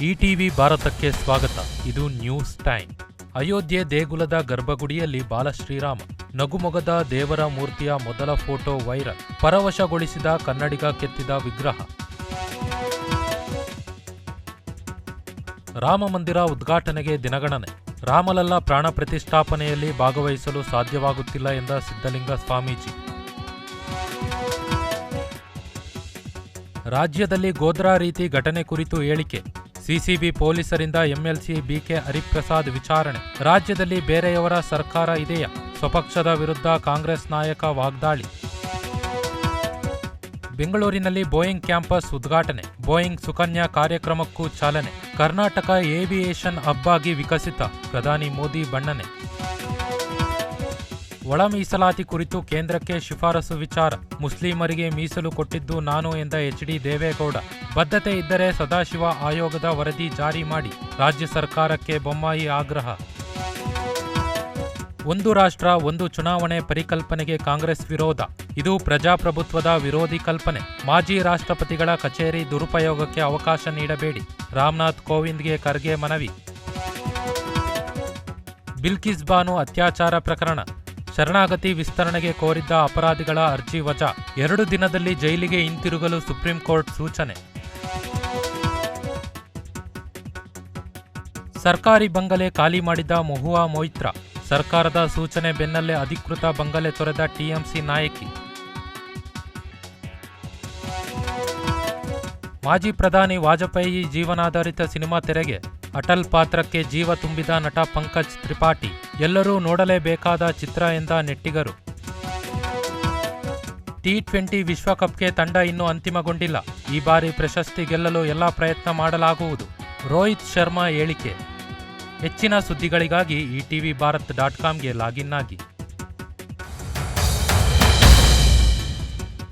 ETV ಭಾರತಕ್ಕೆ ಸ್ವಾಗತ. ಇದು ನ್ಯೂಸ್ ಟೈಮ್. ಅಯೋಧ್ಯೆ ದೇಗುಲದ ಗರ್ಭಗುಡಿಯಲ್ಲಿ ಬಾಲಶ್ರೀರಾಮ ನಗುಮೊಗದ ದೇವರ ಮೂರ್ತಿಯ ಮೊದಲ ಫೋಟೋ ವೈರಲ್. ಪರವಶಗೊಳಿಸಿದ ಕನ್ನಡಿಗ ಕೆತ್ತಿದ ವಿಗ್ರಹ. ರಾಮ ಮಂದಿರ ಉದ್ಘಾಟನೆಗೆ ದಿನಗಣನೆ. ರಾಮಲಲ್ಲ ಪ್ರಾಣ ಪ್ರತಿಷ್ಠಾಪನೆಯಲ್ಲಿ ಭಾಗವಹಿಸಲು ಸಾಧ್ಯವಾಗುತ್ತಿಲ್ಲ ಎಂದ ಸಿದ್ದಲಿಂಗ ಸ್ವಾಮೀಜಿ. ರಾಜ್ಯದಲ್ಲಿ ಗೋದ್ರಾ ರೀತಿ ಘಟನೆ ಕುರಿತು ಹೇಳಿಕೆ. ಸಿಸಿಬಿ ಪೊಲೀಸರಿಂದ ಎಂಎಲ್ಸಿ ಬಿಕೆ ಹರಿಪ್ರಸಾದ್ ವಿಚಾರಣೆ. ರಾಜ್ಯದಲ್ಲಿ ಬೇರೆಯವರ ಸರ್ಕಾರ ಇದೆಯಾ? ಸ್ವಪಕ್ಷದ ವಿರುದ್ಧ ಕಾಂಗ್ರೆಸ್ ನಾಯಕ ವಾಗ್ದಾಳಿ. ಬೆಂಗಳೂರಿನಲ್ಲಿ ಬೋಯಿಂಗ್ ಕ್ಯಾಂಪಸ್ ಉದ್ಘಾಟನೆ. ಬೋಯಿಂಗ್ ಸುಕನ್ಯಾ ಕಾರ್ಯಕ್ರಮಕ್ಕೂ ಚಾಲನೆ. ಕರ್ನಾಟಕ ಏವಿಯೇಷನ್ ಹಬ್ ಆಗಿ ವಿಕಸಿತ. ಪ್ರಧಾನಿ ಮೋದಿ ಬಣ್ಣನೆ. ಒಳ ಮೀಸಲಾತಿ ಕುರಿತು ಕೇಂದ್ರಕ್ಕೆ ಶಿಫಾರಸು ವಿಚಾರ. ಮುಸ್ಲಿಮರಿಗೆ ಮೀಸಲು ಕೊಟ್ಟಿದ್ದು ನಾನು ಎಂದ ಎಚ್ಡಿ ದೇವೇಗೌಡ. ಬದ್ಧತೆ ಇದ್ದರೆ ಸದಾಶಿವ ಆಯೋಗದ ವರದಿ ಜಾರಿ ಮಾಡಿ. ರಾಜ್ಯ ಸರ್ಕಾರಕ್ಕೆ ಬೊಮ್ಮಾಯಿ ಆಗ್ರಹ. ಒಂದು ರಾಷ್ಟ್ರ, ಒಂದು ಚುನಾವಣೆ ಪರಿಕಲ್ಪನೆಗೆ ಕಾಂಗ್ರೆಸ್ ವಿರೋಧ. ಇದು ಪ್ರಜಾಪ್ರಭುತ್ವದ ವಿರೋಧಿ ಕಲ್ಪನೆ. ಮಾಜಿ ರಾಷ್ಟ್ರಪತಿಗಳ ಕಚೇರಿ ದುರುಪಯೋಗಕ್ಕೆ ಅವಕಾಶ ನೀಡಬೇಡಿ. ರಾಮನಾಥ್ ಕೋವಿಂದ್ಗೆ ಖರ್ಗೆ ಮನವಿ. ಬಿಲ್ಕಿಸ್ ಬಾನು ಅತ್ಯಾಚಾರ ಪ್ರಕರಣ. ಶರಣಾಗತಿ ವಿಸ್ತರಣೆಗೆ ಕೋರಿದ್ದ ಅಪರಾಧಿಗಳ ಅರ್ಜಿ ವಜಾ. ಎರಡು ದಿನದಲ್ಲಿ ಜೈಲಿಗೆ ಹಿಂತಿರುಗಲು ಸುಪ್ರೀಂ ಕೋರ್ಟ್ ಸೂಚನೆ. ಸರ್ಕಾರಿ ಬಂಗಲೆ ಖಾಲಿ ಮಾಡಿದ ಮೊಹುವಾ ಮೊಯ್ತ್ರ. ಸರ್ಕಾರದ ಸೂಚನೆ ಬೆನ್ನಲ್ಲೇ ಅಧಿಕೃತ ಬಂಗಲೆ ತೊರೆದ ಟಿಎಂಸಿ ನಾಯಕಿ. ಮಾಜಿ ಪ್ರಧಾನಿ ವಾಜಪೇಯಿ ಜೀವನಾಧಾರಿತ ಸಿನಿಮಾ ತೆರೆಗೆ. ಅಟಲ್ ಪಾತ್ರಕ್ಕೆ ಜೀವ ತುಂಬಿದ ನಟ ಪಂಕಜ್ ತ್ರಿಪಾಠಿ. ಎಲ್ಲರೂ ನೋಡಲೇಬೇಕಾದ ಚಿತ್ರ ಎಂದ ನೆಟ್ಟಿಗರು. ಟಿ ಟ್ವೆಂಟಿ ವಿಶ್ವಕಪ್ಗೆ ತಂಡ ಇನ್ನೂ ಅಂತಿಮಗೊಂಡಿಲ್ಲ. ಈ ಬಾರಿ ಪ್ರಶಸ್ತಿ ಗೆಲ್ಲಲು ಎಲ್ಲ ಪ್ರಯತ್ನ ಮಾಡಲಾಗುವುದು. ರೋಹಿತ್ ಶರ್ಮಾ ಹೇಳಿಕೆ. ಹೆಚ್ಚಿನ ಸುದ್ದಿಗಳಿಗಾಗಿ ಈ ಟಿವಿ ಭಾರತ್ ಡಾಟ್ ಕಾಮ್ಗೆ ಲಾಗಿನ್ ಆಗಿ.